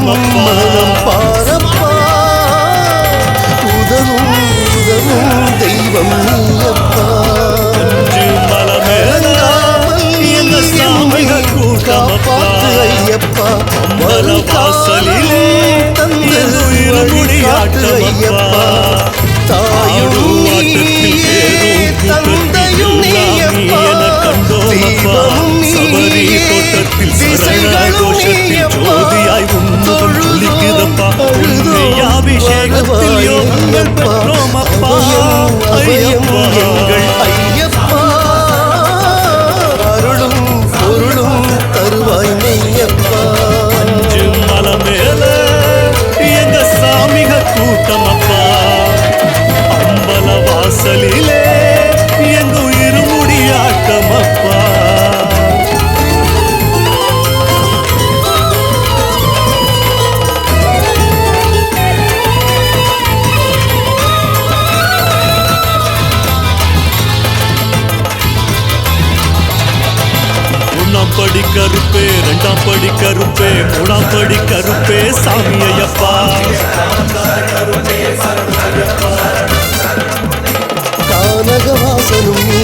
மனம் பாரப்பா உதவும் உதவும் தெய்வம் நீயப்பா. காப்பாத்து ஐயப்பா. வரும் காசலிலே தந்து உயிர் மொழியாட்டு ஐயப்பா. கூட்டம் கருப்பே ரெண்டாம் படி கருப்பே மூணாம் படி கருப்பே சாமி ஐயப்பா.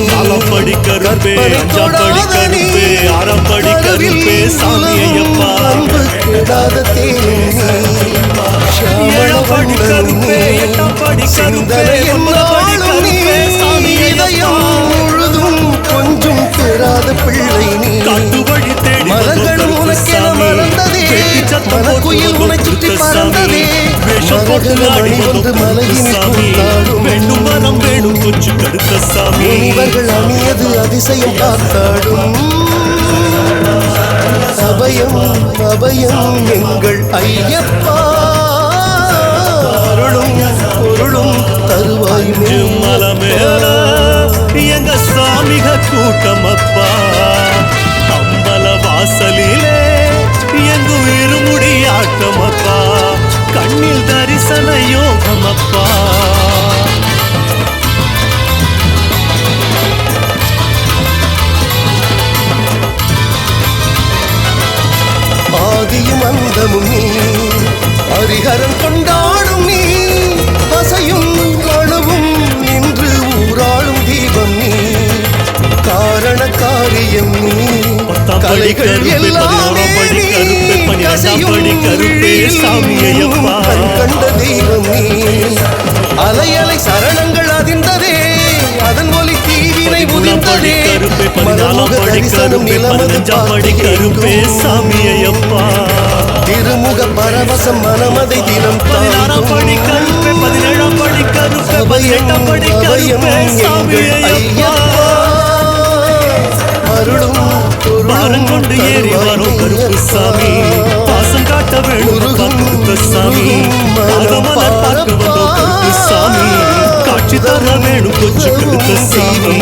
நாலாம் படி கருப்பே அஞ்சாம் படி கருப்பே ஆறாம் படி கருப்பே சாமி ஐயப்பா. ஏழாம் படி கருப்பே எட்டாம் படி கருப்பே மரகத மணி ஒன்று மலையினில் கூத்தாடும் வேண்டும் வரம் வேணும் கொச்சு கடுத்த சாமி. முனிவர்கள் அணியது அதிசயம் காத்தாடும் அபயம் அபயம் எங்கள் ஐயப்பா. அருளும் பொருளும் தருவாய் அஞ்சு மலை மேல எங்க சாமிக கூட்டம் அப்பா அம்பல வாசலிலே எங்க உயிர் முடியாட்டம் அப்பா கண்ணில் தரிசன யோகம் அப்பா ஆதியும் அந்தமும் நீ ஹரிஹரன் கொண்டாடும் நீ அசையும் அணுவும் நின்று ஊராளும் தீபம் நீ. காரண காரியம் நீ கலைகள் எல்லாமே பன்னிரெண்டாம் கசையும் படி கருப்பே, சாமி ஐயப்பா. கண் கண்ட தெய்வம். நீ அலை அலை சரணங்கள் அதிர்ந்ததே. அதன் ஒலி தீவினை உதிர்ந்ததே. கருப்பே பதினாலாம் படி கருப்பே நிலமது பதினஞ்சாம் படி கருப்பே சாமி ஐயப்பா திருமுக பரவசம் மனமதை தினம் பதினாறாம் படி கருப்பே பதினேழாம் படி கருப்பே பதினெட்டாம் படி கருப்பே சாமி ஐயப்பா. அருளும் பாரம் கொண்டு ஏறி வரும் கருப்பு சாமி பாசம் காட்ட வேணும் அப்பா சாமி. பாதமலர் பார்க்க வந்தோம் கருப்பு சாமி காட்சி தர வேணும் கொச்சு கருப்பு சாமி.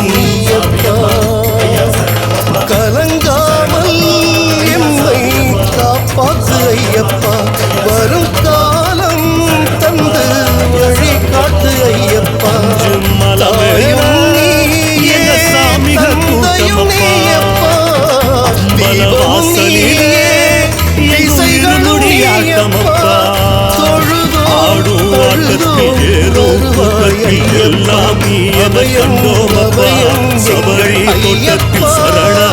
சபை எல்லாம் அபயண்டோம் அபா சபை தோட்டத்தில் சரணா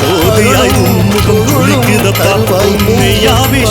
ஜோதியாய் முகம் குளிக்குதப்பா? உண்மையாவே